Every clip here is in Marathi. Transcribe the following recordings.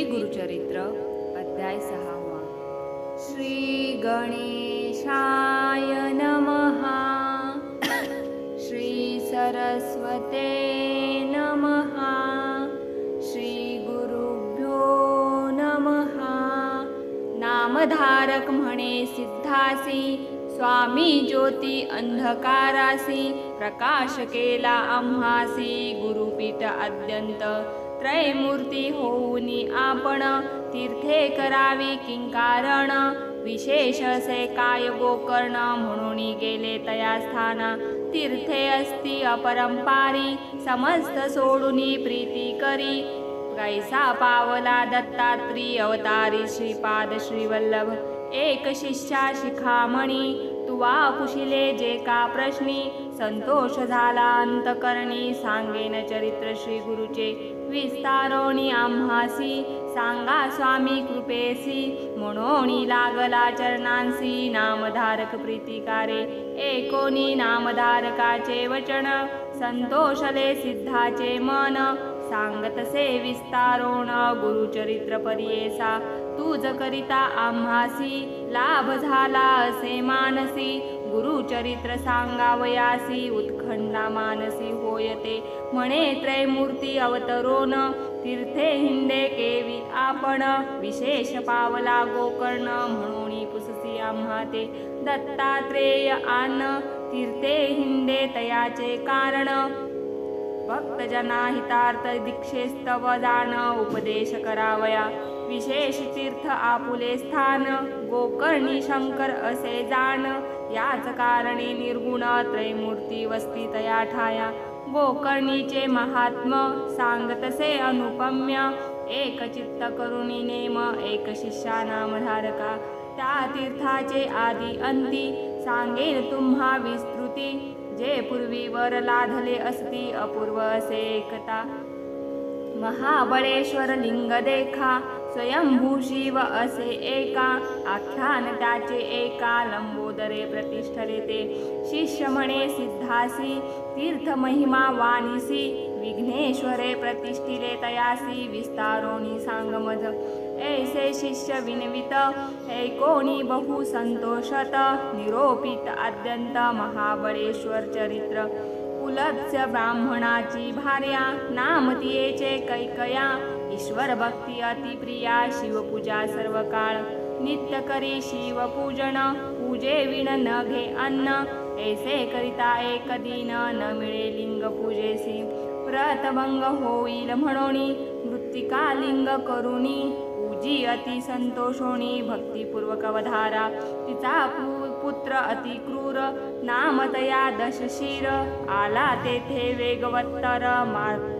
श्री गुरुचरित्र अध्याय सहावा. श्री गणेशाय नमः। श्री सरस्वते नमः। श्री गुरुभ्यो नमः। नामधारक म्हणे सिद्धासी स्वामी ज्योती अंधकारासी प्रकाश केला आम्हासी गुरुपीठ अद्यंत त्रयमूर्ती होऊनी आपण तीर्थे करावी किंकारण विशेष असे काय गोकर्ण म्हणून गेले तया स्थान? तीर्थे असती अपरंपारी समस्त सोडूनी प्रीती करी. कैसा पावला दत्तात्री अवतारी श्रीपाद श्रीवल्लभ एक शिष्या शिखामणी. तुवा कुशिले जे का प्रश्नी संतोष झाला अंतकरणी सांगेन चरित्र श्री गुरुचे. विस्तारोणी आम्हासी सांगा स्वामी कृपेसी. म्हणून लागला चरणांसी नामधारक प्रीतिकारे. एकोणी नामधारकाचे वचन संतोषले सिद्धाचे मन. सांगतसे विस्तारोण गुरुचरित्र परियेसा. तुझ करिता आम्हासी लाभ झाला असे मानसी. गुरुचरित्र सांगावयासी उत्खंडा मानसी होयते। म्हणे त्रयमूर्ती अवतरोन तीर्थे हिंडे केवी आपण। विशेष पावला गोकर्ण म्हणून पुससी आम्हा ते दत्तात्रेय आन तीर्थे हिंडे तयाचे कारण। भक्तजना हितार्थ दीक्षेस्तव जाण उपदेश करावया। विशेष तीर्थ आपुले स्थान गोकर्णी शंकर असे जाण. याच कारणे निर्गुण त्रैमूर्ती वस्ती तया ठाया. गोकर्णीचे महात्म सांगतसे अनुपम्य. एक चित्त करुणी नेम एक शिष्या नामधारका त्या तीर्थाचे आदी अंती सांगेन तुम्हा विस्तृती. जे पूर्वी वर लाधले असती अपूर्व असे एकता. महाबळेश्वर लिंग देखा. स्वयंभू शिव असे एका आख्यान त्याचे एका लंबोदरे प्रतिष्ठले ते शिष्य म्हणे सिद्धासी तीर्थ महिमा वाणीसी विघ्नेश्वरे प्रतिष्ठिले तयासी विस्तारोणी सांगमज. ऐसे शिष्य विनवित ऐकोणी बहु संतोषत निरोपित अत्यंत महाबळेश्वर चरित्र. कुलस्य ब्राह्मणाची भार्या नाम तियेचे कैकया ईश्वर भक्ती अतिप्रिया शिवपूजा सर्व काळ नित्य करी शिवपूजन पूजे विण न घे अन्न. ऐसे करिता एक दिन न मिळे लिंग पूजेसी. व्रतभंग होईल म्हणोनी मृत्तिका लिंग करुणी पूजी अति संतोषोणी भक्तिपूर्वक वधारा तिचा पु- पुत्र अति क्रूर नामतया दशशीर. आला तेथे वेगवत्तर मा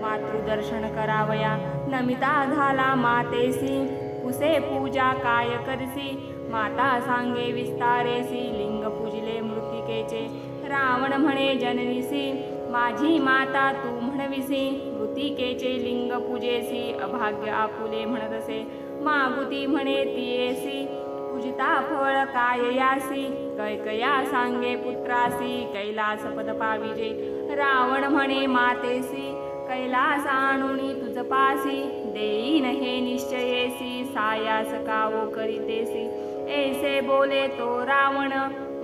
मातृदर्शन करावया. नमिता झाला मातेसी उसे पूजा काय करसी माता सांगे विस्तारेसी लिंग पूजले मृतिकेचे. रावण म्हणे जननीसी माझी माता तू म्हणविसी मृतिकेचे लिंग पूजेसी अभाग्य आपुले म्हणतसे. मागुती म्हणे तियेसी पूजिता फळ काय यासी कैकया सांगे पुत्रासी कैलास पद पाविजे. रावण म्हणे मातेसी कैलास आणुनी तुझ पासी देईन हे निश्चयेसी सायास कावो करीतेसी. ऐसे बोले तो रावण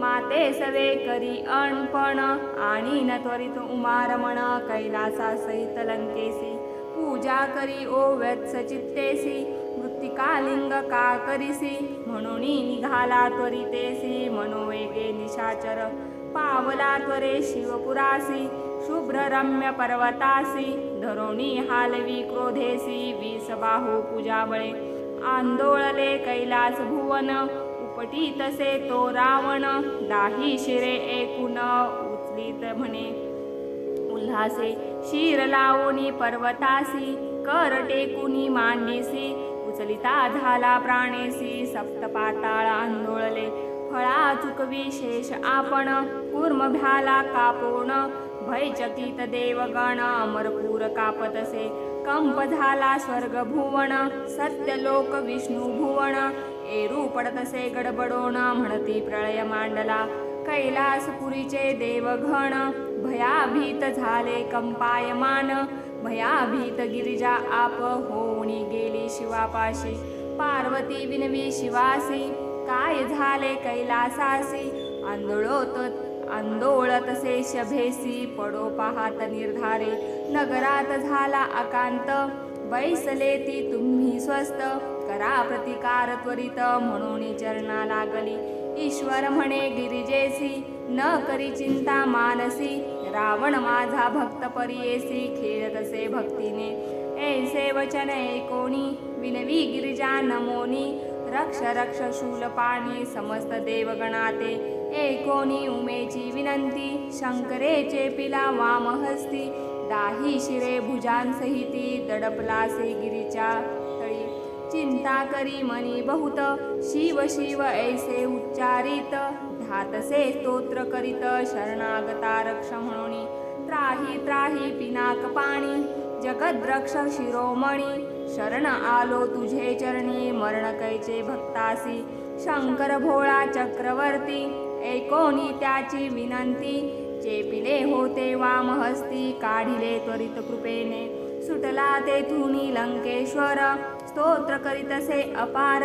माते सवे करी अणपण आणि न त्वरित उमारमण कैलासा सहित लंकेसी. पूजा करी ओ व्यत्सचित्तेसी मृत्तिकालिंग का करीसी. म्हणून निघाला त्वरितेसी मनोवेगे निशाचर. पावला त्वरे शिवपुरासी शुभ्ररम्य पर्वतासी धरोणी हालवी क्रोधेसी वीस बाहू पूजाबळे आंदोळले कैलास भुवन उपटी तसे तो रावण दाही शिरे एकूण उचलित म्हणे. उल्हासे शिर लावणी पर्वतासी कर टेकुनी मांडीसी उचलिता झाला प्राणेसी सप्त पाताळ आंदोळले फळा विशेष आपण कूर्म भ्याला कापोण। भयचकित देवगण। अमरपूर कापतसे। कंप झाला स्वर्ग भुवन सत्यलोक विष्णू भुवन। एरू पडतसे गडबडोण। म्हणती प्रळय मांडला। कैलासपुरीचे देवघण। भयाभीत झाले कंपायमान। भयाभीत गिरिजा आप होणी गेली शिवापाशी। पार्वती विनवी शिवासी। काय झाले कैलासासी आंदोळत आंदोळतसे शभेसी पडो पाहात निर्धारे. नगरात झाला अकांत बैसले ती तुम्ही स्वस्त करा प्रतिकार त्वरित म्हणून चरणा लागली. ईश्वर म्हणे गिरिजेसी न करी चिंता मानसी. रावण माझा भक्त परियेसी खेळतसे भक्तीने. ऐसे वचन ऐकोनी विनवी गिरिजा नमोनी. रक्ष रक्ष शूलपाणी समस्त देवगणाते. एकोणी उमेची विनंती? शंकरेचे पिला वामहस्ती दाही शिरे भुजांसहिती दडपलासे गिरीच्या तळी. चिंता करी मनी बहुत शिव शिव ऐसे उच्चारित. धातसे स्तोत्र करीत शरणागता रक्ष म्हणून. त्राही त्राही पिनाक पाणी जगद्रक्ष शिरोमणी. शरण आलो तुझे चरणी मरण कैचे भक्तासी. शंकर भोळा चक्रवर्ती एकोणी त्याची विनंती. चेपिले होते वामहस्ती काढिले त्वरित कृपेने. सुटला तेथुनी लंकेश्वर स्तोत्र करीतसे अपार.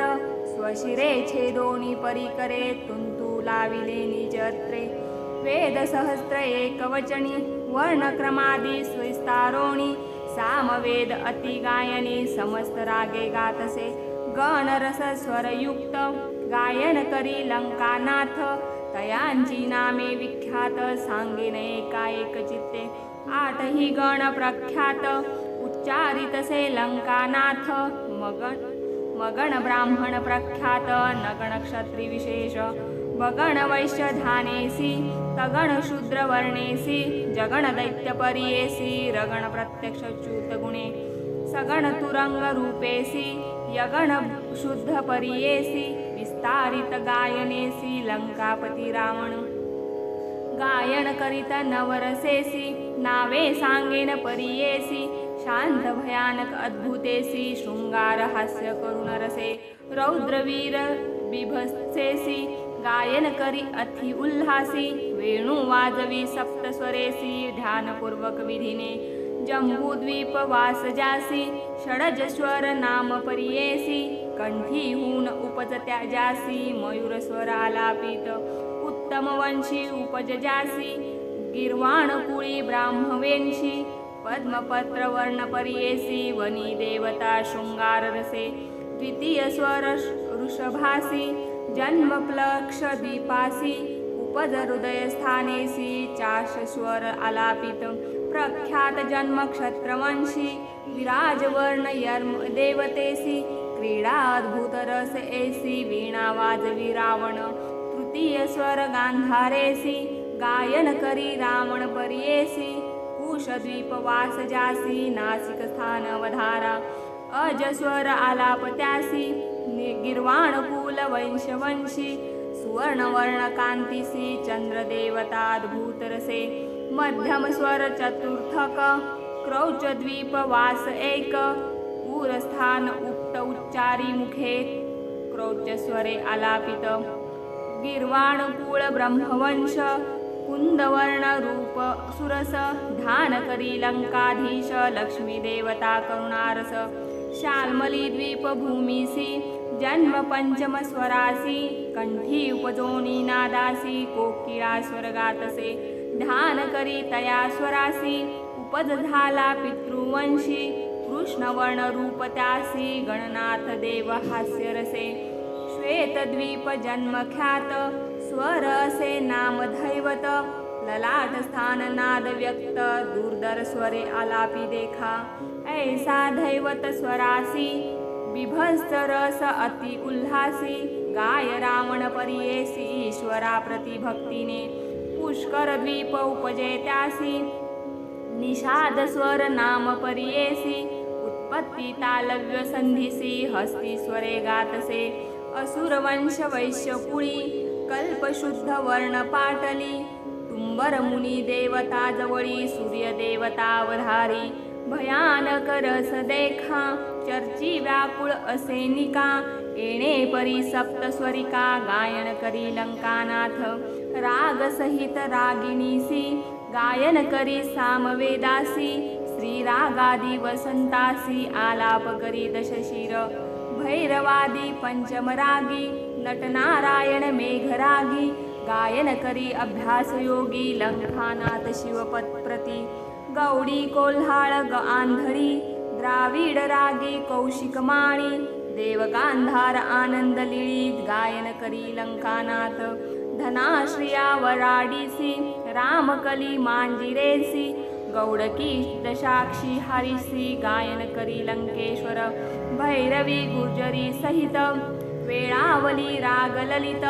स्वशिरे छेदोनी परिकरे तुंतू लाविले निजत्रे. वेद सहस्त्र एकवचनी वर्णक्रमादी स्विस्तारोणी. सामवेद अतिगायने समस्त रागे गातसे। गणरसस्वरयुक्त गायन करी लंकानाथ। तयांची नामे विख्यात सांगेन एकाएक चित्ते। आठही गण प्रख्यात उच्चारितसे लंकानाथ। मगण मगण ब्राह्मण प्रख्यात नगण क्षत्री विशेष बगण वैश्य धानेसी तगण शूद्र वर्णेसी जगण दैत्य परियेसी रगण प्रत्यक्ष च्युत गुणे सगण तुरंग रूपेसी यगण शुद्ध परियेसी विस्तारित गायनेसी लंकापती रावण गायन करीत नवरसेसी नावे सांगेन परियेसी शांत भयानक अद्भुतेसी शृंगार हास्य करुण रसे रौद्रवीर बिभसेसी गायन करी अति उल्हासी वेणू वाजवी सप्तस्वरेसी ध्यानपूर्वक विधीने। जम्बूद्वीप वास जासी षडजस्वर नाम परियेसी। कंठीहून उपज त्याजासी मयूर स्वर आलापित उत्तम वंशी उपजजासी गिरवाण कुळी ब्राह्मवेंशी पद्मपत्र वर्ण परियेसी वनी देवता शृंगार रसे। द्वितीय स्वर वृषभासी जन्मप्लक्ष दीपासी उपज आलापितं आलापित प्रख्यात जन्मक्षत्रवंशी विराजवर्ण यर्म देवतेसी क्रीडा अद्भुत रस एसी वीणा वाजवी रावण तृतीय स्वर गांधारेसी गायन करी रावण परियेसी कुशद्वीप वास जासी नासिक स्थान वधारा अजस्वर आलाप त्यासी गिर्वाण कुल वंशवंशी सुवर्णवर्ण कांतीसी चंद्रदेवताद्भूत रसे मध्यम स्वर चतुर्थक वास एक पूरस्थान उक्त उच्चारी मुखे क्रौचस्वरे आलापित गिर्वाण कुन्दवर्णरूप ब्रह्मवंश कुंदवर्ण रूप सुरस ध्यान करी लंकाधीश लक्ष्मी देवता करुणारस शाल्मली द्वीप भूमिसी जन्म पंचम स्वरासी कंठी उपजोनी नादासी कोकिळा स्वर्गातसे ध्यान करी तया स्वरासी उपज झाला पितृवंशी कृष्णवर्ण रूप त्यासी गणनाथ देव हास्य रसे श्वेतद्वीप जन्मख्यात स्वर असे नाम धैवत ललाट स्थान नाद व्यक्त दुर्दर स्वरे आलापी देखा। ऐसा धैवत स्वरासी बिभस्त रस अति उल्हासी। गाय रावण परियेसी ईश्वरा प्रतिभक्तीने। पुष्कर द्वीप उपजे त्यासी निषाद स्वर नाम परियेसी। उत्पत्ती तालव्य संधिसी हस्ती स्वरे गातसे। असुरवंश वैश्यकुळी कल्पशुद्ध वर्ण पाटली। तुंबर मुनी देवता जवळी सूर्य देवता अवधारी। भयानक रस देखा। चर्ची व्याकुळ असे निका येणे परी सप्तस्वरिका गायन करी लंकानाथ. राग सहित रागिणीसी गायन करी सामवेदासी श्रीरागादी वसंतासी आलाप करी दशशिर. भैरवादी पंचमरागी नटनारायण मेघरागी गायन करी अभ्यास योगी लंखानाथ शिवपत्प्रती. गौडी कोल्हाळ ग आंधळी द्राविड रागी कौशिक माळी देवगांधार आनंद लिळीत गायन करी लंकानाथ। धनाश्रिया वराडीसी रामकली मांजिरेसी गौडकी दशाक्षी हरिसी गायन करी लंकेश्वर। भैरवी गुर्जरी सहित वेळावली राग ललित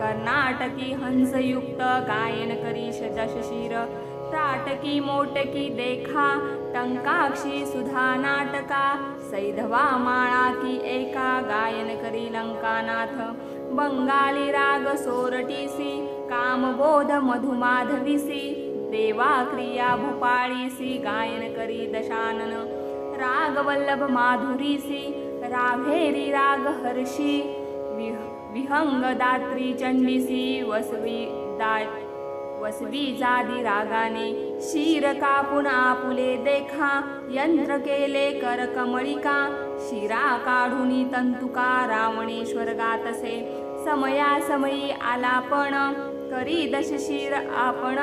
कर्नाटकी हंसयुक्त गायन करी दशशिर त्राटकी मोटकी देखा टंकाक्षी सुधा नाटका सैधवा माळा की एका गायन करी लंकानाथ। बंगाली राग सोरटीसी कामबोध मधुमाधवीसी देवा क्रिया भूपाळीसी गायन करी दशानन। रागवल्लभ माधुरीसी राभेरी राग हर्षी विह- विहंग दात्री चंडीसी वसवी दा वसवी जादी रागाने शीर कापून आपुले देखा यंत्र केले कर कमळिका शिरा काढुनी तंतुका रावणेश्वर गातसे समयासमयी आला पण करी दशशीर आपण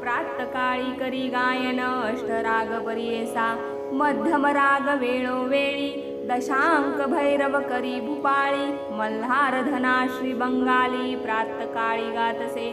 प्रातकाळी करी गायन अष्टराग परियेसा मध्यम राग वेळोवेळी दशांक भैरव करी भूपाळी मल्हार धना श्री बंगाली प्रातकाळी गातसे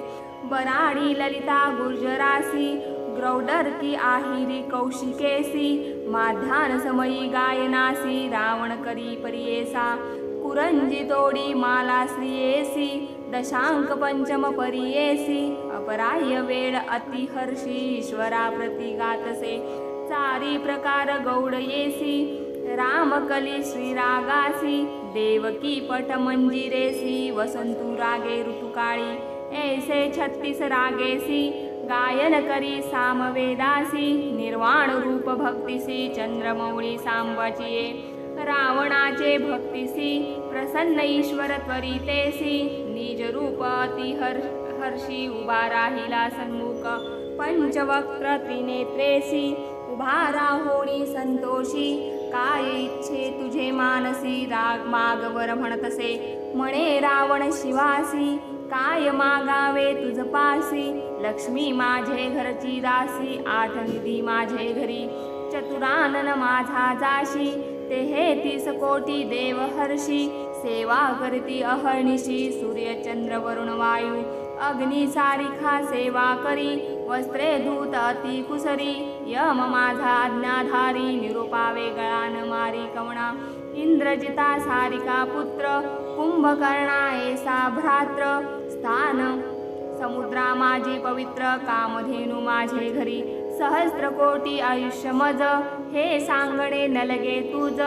बराडी ललिता गुर्जरासी ग्रौडर की आहिरी कौशिकेसी माध्यान समयी गायनासी रावण करी परियेसा कुरंजी तोडी माला श्रियेसी दशांक पंचम परियेसी अपराह्य वेळ अतिहर्षी ईश्वरा प्रति गातसे चारी प्रकार गौड येसी रामकली श्रीरागासी देवकी पट मंजिरेसी रागे ऋतुकाळी ऐसे छत्तीस रागेसी गायन करी सामवेदासी निर्वाण रूप भक्तिसी चंद्रमौळी सांबचिये रावणाचे भक्तिसी प्रसन्न ईश्वर त्वरितेसी निज रूप अति हर हर्षी उभा राहिला सन्मुख पंचवक्त्र त्रिनेत्रेसी उभा राहोणी संतोषी काय इच्छे तुझे मानसी राग मागवर म्हणतसे म्हणे रावण शिवासी काय मागावे तुझ पासी? लक्ष्मी माझे घरची दासी आठ निधी माझे घरी. चतुरानन माझा जाशी ते हे तीस कोटी देव हर्षी. सेवा करती अहर्निशी सूर्य चंद्र वरुण वायू. अग्नी सारिखा सेवा करी वस्त्रे धूत अति कुसरी. यम माझा आज्ञाधारी निरुपावे गळान मारी कवणा. इंद्रजिता सारिका पुत्र कुंभकर्णा एसा भ्रात्र. स्थान। समुद्रा माझे पवित्र कामधेनु माझे घरी। सहस्र कोटी आयुष्य मज हे सांगणे नलगे तुज।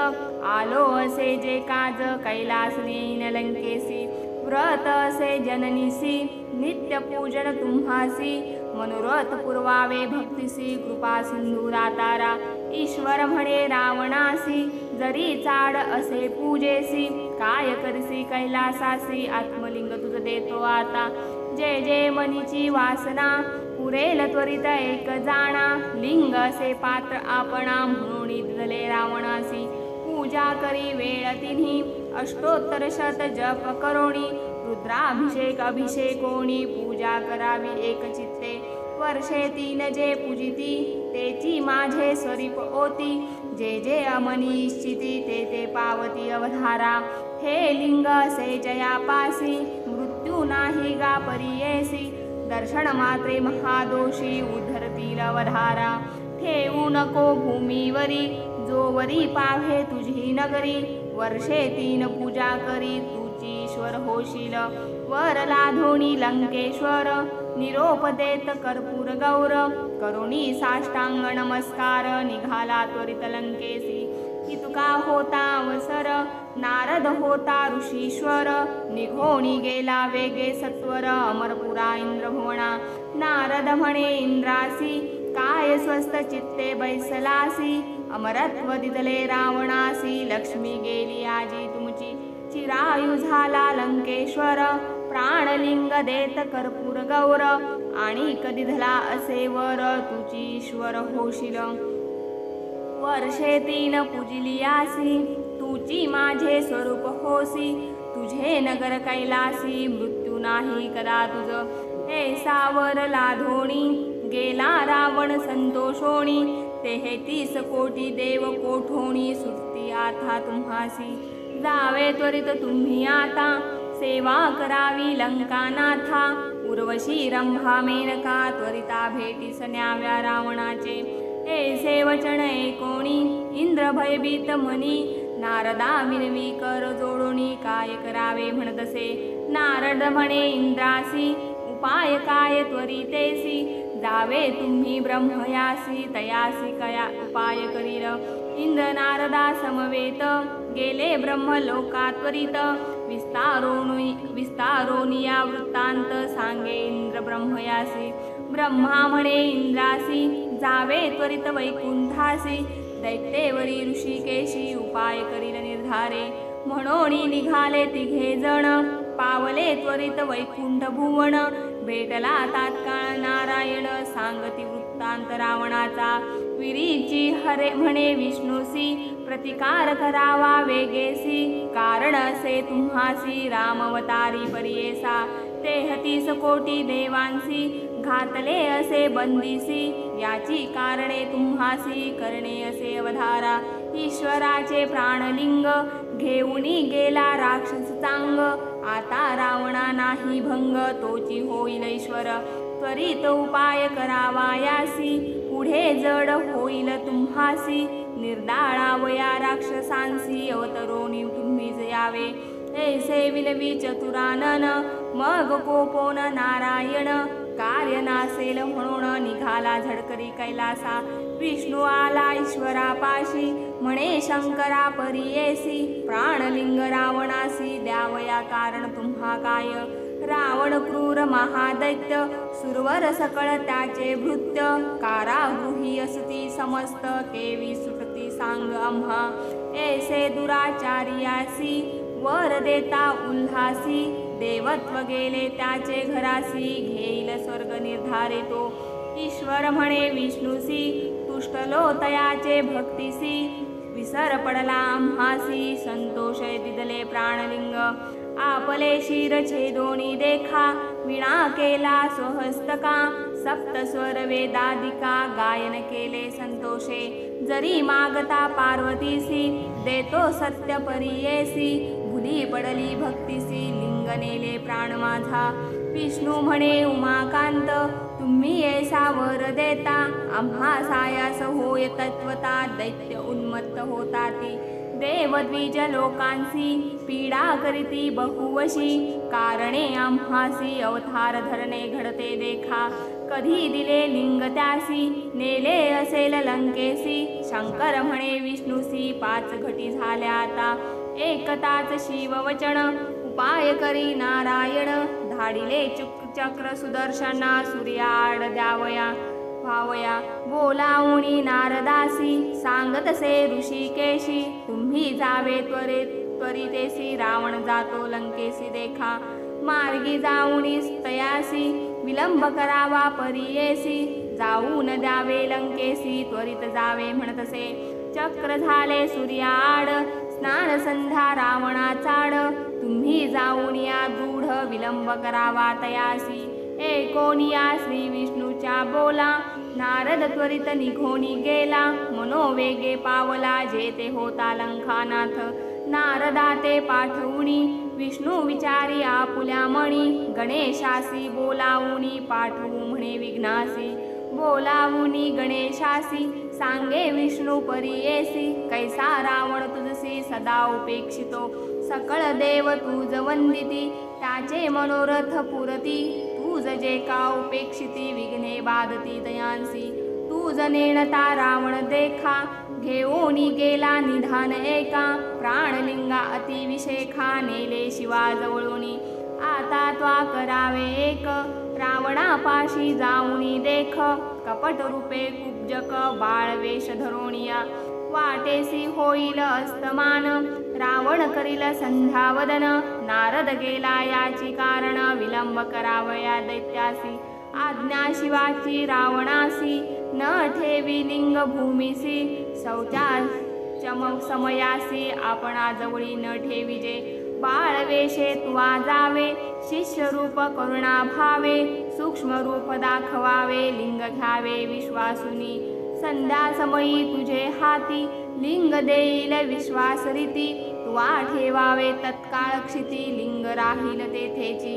आलो असे जे काज कैलास नलंकेसी। व्रत असे जननीसी नित्य पूजन तुम्हासी। मनोरथ पुरवावे भक्तिसी कृपा सिंधू दातारा। ईश्वर म्हणे रावणासी जरी चाड असे पूजेसी। काय करसी कैलासासी आत्मलिंग तुझ देतो आता. जय जे मनीची वासना पुरेल त्वरित एक जाणा. लिंग असे पात्र आपणा म्हणून इथले रावणासी. पूजा करी वेळ तिन्ही अष्टोत्तर शत जप करोणी. रुद्राभिषेक अभिषेकोणी पूजा करावी एक चित्ते. वर्षे तीन जे पूजिती तेची माझे स्वरूप ओती. जे जे अमनी इच्छिती ते ते पावती अवधारा. हे लिंग से जयापासी. मृत्यू नाही गा परियेसी दर्शन मात्रे महादोषी उद्धरतील वधारा ठेवू नको भूमीवरी जोवरी पाहे तुझी नगरी. वर्षे तीन पूजा करी तुची ईश्वर होशील. वर लाधोणी लंकेश्वर निरोप देत कर्पूर गौर. करुणी साष्टांग नमस्कार निघाला त्वरित लंकेसी. इतका होता अवसर. नारद होता ऋषीश्वर. निघोणी गेला वेगे सत्वर. अमरपुरा इंद्रभुवना. नारद म्हणे इंद्रासी काय स्वस्त चित्ते बैसलासी? अमरत्व दिदले रावणासी. लक्ष्मी गेली आजी तुमची. चिरायू झाला लंकेश्वर. प्राणलिंग देत कर्पूर गौर. आणि कधी धला असे वर. तुची ईश्वर होशील. वर्षे तीन पूजिलियासी तुची माझे स्वरूप होसी तुझे नगर कैलासी मृत्यू नाही कदा तुझ. हे सावर लाधोणी गेला रावण संतोषोणी तेहतीस कोटी देव कोठोणी सुटती आता तुम्हासी. जावे त्वरित तुम्ही आता सेवा करावी लंकानाथा उर्वशी रंभा मेनका त्वरिता भेटीस न्याव्या रावणाचे. हे वचन एकोणी इंद्र भयभीत मनी नारदा विनवी कर जोडोणी काय करावे म्हणतसे? नारद म्हणे इंद्रासी उपाय काय त्वरितेसी? जावे तुम्ही ब्रह्मयासी तयासी कया उपाय करील? इंद्र नारदा समवेत गेले ब्रह्मलोका त्वरित. विस्तारोणी विस्तारोनिया वृत्तांत सांगे इंद्र ब्रह्मयासी ब्रह्मा म्हणे इंद्रासी जावे त्वरित वैकुंठासी दैत्येवरी ऋषिकेशी उपाय करील निर्धारे। म्हणून निघाले तिघे जण पावले त्वरित वैकुंठ भुवन भेटला तात्काळ नारायण सांगती वृत्तांत रावणाचा। विरीची हरे म्हणे विष्णूसी प्रतिकार करावा वेगेसी। कारण असे तुम्हासी रामवतारी परियेसा। तेहतीस कोटी देवांसी घातले असे बंदिसी याची कारणे तुम्हासी करणे असे अवधारा. ईश्वराचे प्राणलिंग घेऊनी गेला राक्षस चांग. आता रावणा नाही भंग तोची होईल ईश्वर त्वरित उपाय करावायासी पुढे जड होईल तुम्हासी निर्दाळावया राक्षसांसी अवतरोनी तुम्हीच यावे. ऐसे विलवी चतुरानन मग कोपोन नारायण. कार्य नासेल म्हणून निघाला झडकरी कैलासा. विष्णू आला ईश्वरापाशी. म्हणे शंकरा परियेसी प्राणलिंग रावणासी. द्यावया कारण तुम्हा काय? रावण क्रूर महादैत्य. सुरवर सकळ त्याचे भृत्य. कारागृही असती समस्त. केवी सुटती सांग आम्हा ऐसे दुराचार्यासी वर देता उल्हासी. देवत्व गेले त्याचे घरासी घेईल स्वर्ग निर्धारितो. ईश्वर म्हणे विष्णूसी तुष्टलो तयाचे भक्तीसी. विसर पडला आम्हासी संतोष दिदले प्राणलिंग. आपले शिर छेदोनी देखा विणा केला स्वहस्तका सप्तस्वर वेदादिका गायन केले संतोषे. जरी मागता पार्वतीसी देतो सत्य परियेसी. भुली पडली भक्तीसी. नेले प्राण माझा. विष्णू म्हणे उमाकांत तुम्ही ऐसा वर देता. आम्हा सायास होय तत्वता दैत्य उन्मत्त होता ती. देवद्विज लोकांसी पीडा करीती बहुवशी. कारणे आम्हासी अवतार धरणे घडते देखा. कधी दिले लिंग त्यासी नेले असेल लंकेसी. शंकर म्हणे विष्णूसी पाच घटी झाल्या आता. एकताच शिववचन उपाय करी नारायण. धाडिले चुक चक्र सुदर्शना सूर्याड द्यावया भावया बोलावणी नारदासी सांगतसे ऋषिकेशी. तुम्ही जावे त्वरे त्वरितेसी रावण जातो लंकेसी देखा. मार्गी जाऊनी तयासी विलंब करावा परियेसी. जाऊन द्यावे लंकेसी त्वरित जावे म्हणतसे. चक्र झाले सूर्याड स्नान संध्या रावणाचाड. तुम्ही जाऊन या दृढ विलंब करावा तयासी. एकोनिया श्री विष्णूच्या बोला. नारद त्वरित निघोनी गेला. मनोवेगे पावला जेते होता लंखानाथ. नारदा ते पाठवुनी. विष्णू विचारी आपुल्या मणी. गणेशासी बोलावुनी पाठवू म्हणे विघ्नासी. बोलावुनी गणेशासी सांगे विष्णू परियेसी कैसा रावण तुझसी सदा उपेक्षितो. सकळ देव तुज वंदिती त्याचे मनोरथ पुरती. तुज जे का उपेक्षिती विघ्ने बाधती दयांसी. तुज नेणता रावण देखा. घेऊनी गेला निधान एका. प्राणलिंगा अतिविशेखा नेले शिवा जवळूनी. आता त्वा करावे एक. रावणापाशी जाऊनी देख. कपट रूपे कुब्जक बाळवेश धरोणिया वाटेसी होईल अस्तमान. रावण करील संध्यावदन नारद गेला याची कारण विलंब करावया दैत्यासी आज्ञा शिवाची रावणासी न ठेवी लिंग भूमिसी शौचा चम समयासी आपणाजवळी न ठेविजे बाळवेशे तुवा जावे शिष्यरूप करुणा भावे। सूक्ष्म रूप दाखवावे लिंग घ्यावे विश्वासुनी। संध्या समयी तुझे हाती। लिंग देईल विश्वास रीती तुवा ठेवावे तत्काळ क्षिती. लिंग राहील तेथेची.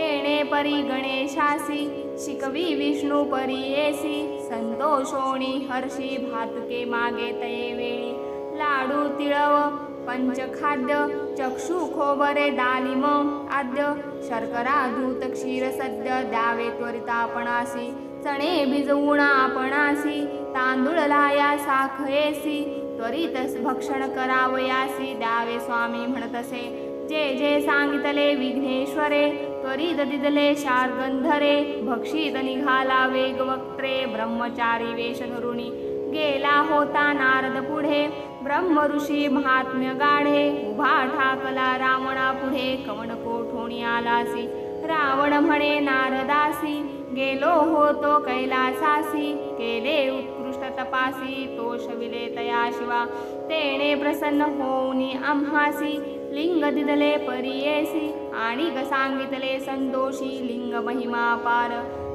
येणे परी गणेशासी. शिकवी विष्णू परी येसी. संतोषोणी हर्षी. भातुके मागे तये वेळी. लाडू तिळव पंचखाद्य चक्षु खोबरे दालिम आद्य. शर्करा धूत क्षीर सद्य द्यावे त्वरित आपणासी चणे भिजवून आपणासी. तांदूळ लाया साखयेसी त्वरितस भक्षण करावयासी द्यावे स्वामी म्हणतसे जे जे सांगितले विघ्नेश्वरे त्वरित दिदले शार्गंधरे भक्षित निघाला वेगवक्त्रे ब्रह्मचारी वेशधरुणी. गेला होता नारद पुढे ब्रह्म ऋषी महात्म्य गाढे. उभा ठाकला रावणा पुढे कवण कोठोणी आलासी? रावण म्हणे नारदासी. गेलो होतो कैलासासी केले उत्कृष्ट तपासी तोषविले तया शिवा तेने प्रसन्न होऊनी आम्हासी लिंग दिदले परियेसी आणि सांगितले संतोषी लिंग महिमा पार.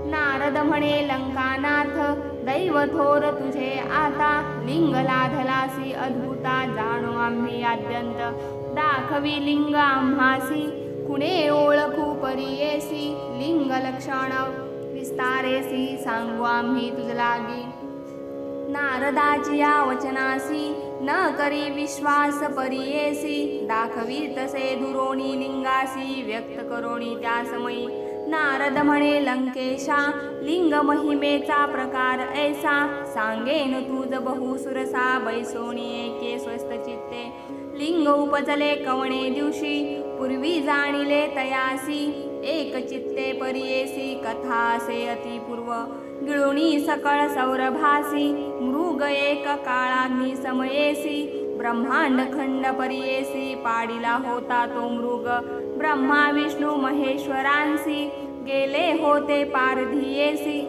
नारद म्हणे लंकानाथ दैव थोर तुझे आता लिंग लाधलासी अद्भुता जाणो आम्ही अत्यंत. दाखवी लिंग आम्हासी कुणे ओळखू परियेसी लिंग लक्षण विस्तारेसी सांगू आम्ही तुझलागी नारदाची या वचनासी न करी विश्वास परियेसी दाखवी तसे दुरोणी लिंगासी व्यक्त करोणी त्या समयी नारद म्हणे लंकेशा लिंग महिमेचा प्रकार ऐसा. सांगेन तुझ बहुसुरसा बैसोणी एके स्वस्त चित्ते. लिंग उपजले कवणे दिवशी पूर्वी जाणिले तयासी एक चित्ते परियेसी कथा असे अतिपूर्व गिळुणी सकळ सौरभासी मृग एक काळाग्नी समयेसी ब्रह्मांड खंड परियेसी पाडिला होता तो मृग ब्रह्मा विष्णू महेश्वरांसी गेले होते पारधियेसी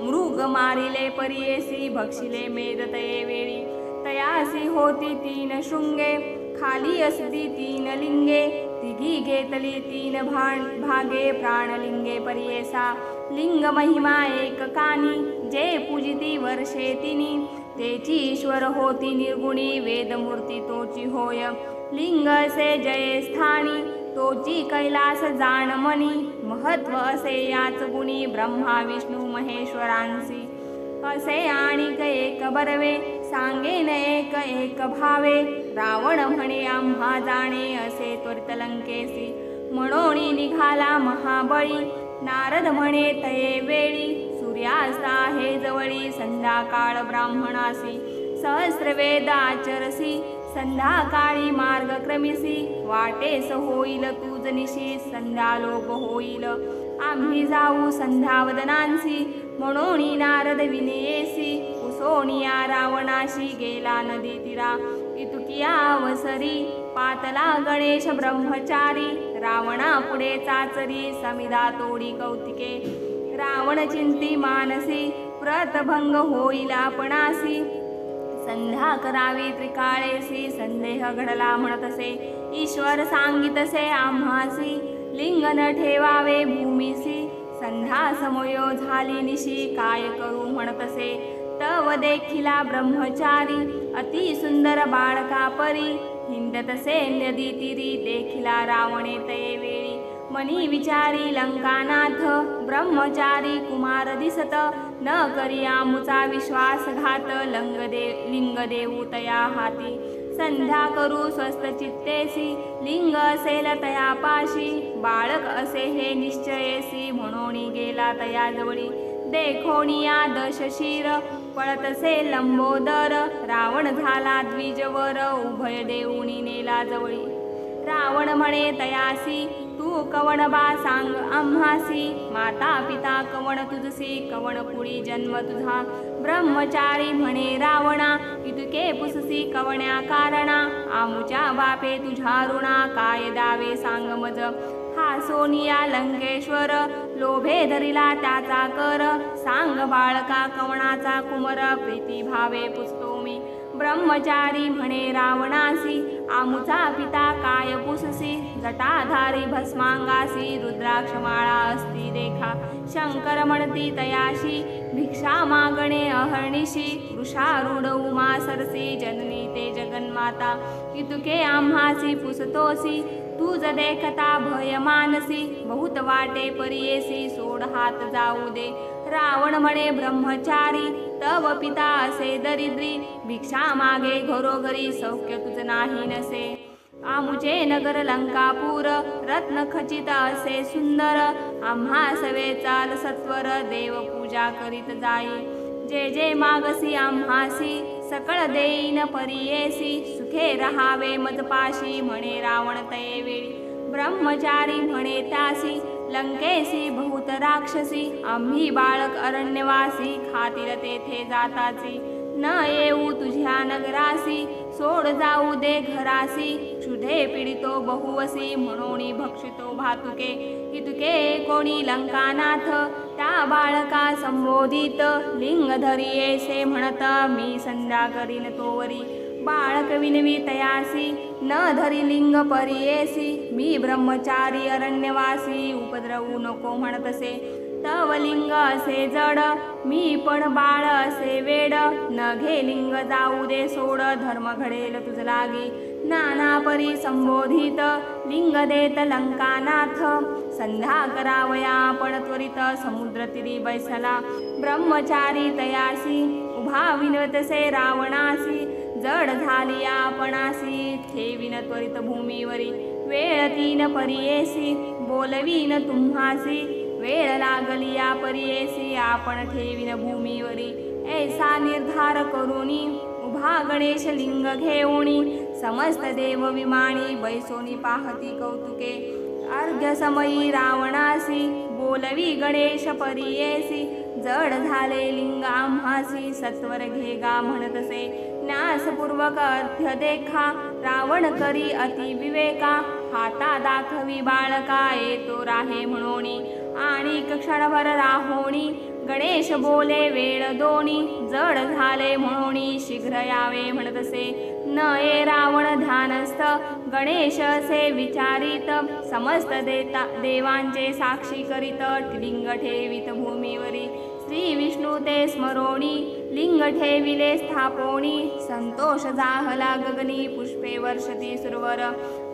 मृग मारिले परियेसी भक्षिले मेदतये वेळी तयासी होती तीन शृंगे खाली असती तीन लिंगे तिघी घेतली तीन भाण भागे प्राणलिंगे परियेसा. लिंग महिमा एक कानी जे पूजिती वर्षे तिनी. तेची ईश्वर होती निर्गुणी वेदमूर्ती तोची होय. लिंग असे जय स्थानी तोची कैलास जाण मनी. महत्त्व असे याच गुणी ब्रह्मा विष्णू महेश्वरांसी. असे आणिक एक बरवे सांगेन एक एक भावे. रावण म्हणे आम्हा जाणे असे त्वरित लंकेसी निघाला महाबळी. नारद म्हणे तये वेळी. सूर्यास्त आहे जवळी संध्याकाळ ब्राह्मणासी सहस्रवेद आचरसी संध्याकाळी मार्ग क्रमिसी वाटेस होईल तुझ संध्यालोप होईल. आम्ही जाऊ संध्यावदनांसी म्हणून नारद विनयेसी सोनिया रावणाशी गेला नदी तिरा. इतुकिया अवसरी पातला गणेश ब्रह्मचारी. रावणा पुढे चाचरी समिधा तोडी कौतिके. रावण चिंती मानसी व्रतभंग होईल आपणासी. संध्या करावी त्रिकाळेसी संदेह घडला म्हणतसे. ईश्वर सांगितसे आम्हासी लिंग न ठेवावे भूमीसी. संध्या समयो झाली निशी काय करू म्हणतसे. तव देखिला ब्रह्मचारी अति सुंदर बाळका परी हिंडतसे नदी तिरी देखिला रावणे तये वेळी मनी विचारी लंकानाथ ब्रह्मचारी कुमार दिसत न करी आमुचा विश्वासघात लंगदे लिंग देऊ तया हाती. संध्या करू स्वस्त चित्तेसी लिंग असेल तया पाशी बाळक असे हे निश्चयेसी म्हणून गेला तया जवळी. देखोनिया दशशीर पळतसे लंबोदर. रावण झाला द्विजवर उभय देऊनी नेला जवळी. रावण म्हणे तयासी तू कवण बा सांग आम्हासी. माता पिता कवण तुझसी कवण पुढी जन्म तुझा. ब्रह्मचारी म्हणे रावणा इतके पुससी कवण्या कारणा. आमुच्या बापे तुझ्या ऋणा काय दावे सांग मज. हा सोनिया लंकेश्वर लोभे धरिला त्याचा कर. सांग बाळका कवणाचा कुमर प्रीती भावे पुसतो मी ब्रह्मचारी म्हणे रावणासी आमुचा पिता काय पुससी. जटाधारी भस्मांगासी रुद्राक्षमाळा असती रेखा शंकर म्हणती तयाशी भिक्षा मागणे अहर्निशी. वृषारूढ उमा सरसी जननी ते जगन्माता. इतुके आम्हासी पुसतोसी. तुझ देखता भय मानसी बहुत वाटे परियेसी सोड हात जाऊ दे। रावण म्हणे ब्रह्मचारी तव पिता असे दरिद्री भिक्षा मागे घरोघरी सौख्य तुझ नाही नसे। आमुचे नगर लंकापूर रत्न खचित असे सुंदर आम्हा सवे चाल सत्वर देव पूजा करीत जाई। जे जे मागसी आम्हासी सकळ देईन परियेसी सुखे रहावे मजपाशी म्हणे रावण तये वेळी ब्रह्मचारी म्हणे त्यासी लंकेसी बहुत राक्षसी आम्ही बाळक अरण्यवासी खातील तेथे जाताची न येऊ तुझ्या नगरासी सोड जाऊ दे घरासी। क्षुधे पीडितो बहुवसी म्हणून भक्षितो भातुके। हितुके कोणी लंकानाथ त्या बाळका संबोधित. लिंग धरियेसे म्हणत मी संध्या करीन तोवरी. बाळक विनवी तयासी न धरी लिंग परियेसी. मी ब्रह्मचारी अरण्यवासी उपद्रवू नको म्हणतसे. तव लिंग असे जड मी पण बाळ असे वेड. न घे लिंग जाऊ दे सोड धर्म घडेल तुझ लागी. नानापरी संबोधित लिंग देत लंकानाथ। संध्या करावया पण त्वरित समुद्र तिरी बैसला ब्रह्मचारी तयासी उभा विनवतसे रावणासी। जड झाली आपणासी ठेवीन त्वरित भूमीवरी। वेळ तीन परियेसी बोलवीन तुम्हासी। वेळ लागली या परियेसी आपण ठेवीन भूमीवरी। ऐसा निर्धार करुनी उभा गणेश लिंग घेऊनी। समस्त देव विमानी बैसोनी पाहती कौतुके। अर्घ्य समयी रावणासी बोलवी गणेश परियेसी। जड झाले लिंगामासी सत्वर घेगा म्हणतसे। न्यासपूर्वक अर्ध्य देखा रावण करी अति विवेका। हाता दाखवी बाळका येतो राहे म्हणोणी आणि क्षणभर राहोणी गणेश बोले वेळ दोनी। जड झाले म्हणोणी शीघ्र यावे म्हणतसे। न ये रावण ध्यानस्थ गणेश असे विचारित समस्त देता देवांचे साक्षी करीत लिंग ठेवित भूमीवरी. श्री विष्णू ते स्मरोणी लिंग ठेविले स्थापोणी. संतोष जाहला गगनी पुष्पे वर्षती सुरवर.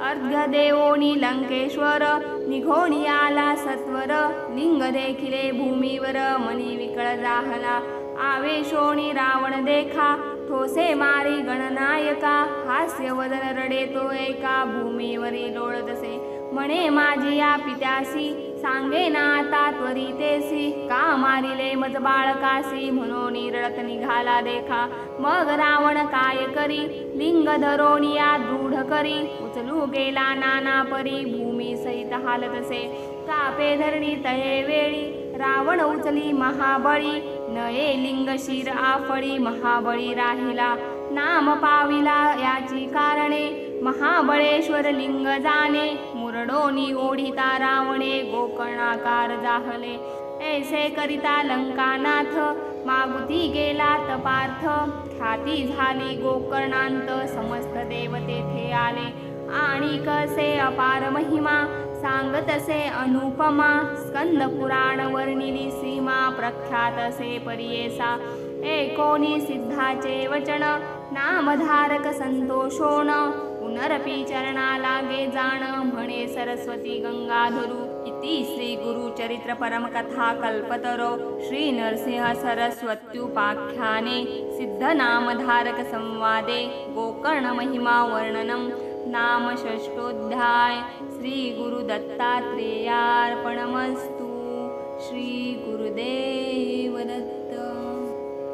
अर्घ्य देवोनी लंकेश्वर निघोणी आला सत्वर. लिंग देखिले भूमीवर मनी विकळ जाहला. आवेशोणी रावण देखा ठोसे मारी गणनायका हास्य वदन रडे तो एका भूमीवरी लोळतसे म्हणे माझी या पित्यासी सांगे ना आता त्वरितेसी का मारिले मज बाळकासी म्हणून रडत निघाला देखा. मग रावण काय करी? लिंग धरोनिया दृढ करी. उचलू गेला नाना परी भूमी सहित हालतसे कापे धरणी तये वेळी रावण उचली महाबळी. नये लिंग शिर आफळी महाबळी राहिला. नाम पाविला याची कारणे. महाबळेश्वर लिंग जाणे. मुरडोनी ओढिता रावणे. गोकर्णाकार जाहले. ऐसे करिता लंकानाथ. मागुती गेला तपार्थ ख्याती झाली गोकर्णांत. समस्त देव तेथे आले. आणि कसे अपार महिमा. सांगतसे अनुपमा स्कंद पुराण वर्णिली सीमा प्रख्यात असे परियेसा. एकोणी सिद्धाचे वचन? नामधारक संतोषोण? पुनरपी चरणा लागे जाण? म्हणे सरस्वती गंगाधरू. इति श्री गुरुचरित्र परमकथा कल्पतरो. श्री नरसिंह सरस्वत्युपाख्याने सिद्धनामधारक संवादे. गोकर्ण महिमा वर्णनम. नामषष्टोध्याय श्रीगुरुदत्तात्रेयार्पणमस्तु श्रीगुरुदेवदत्त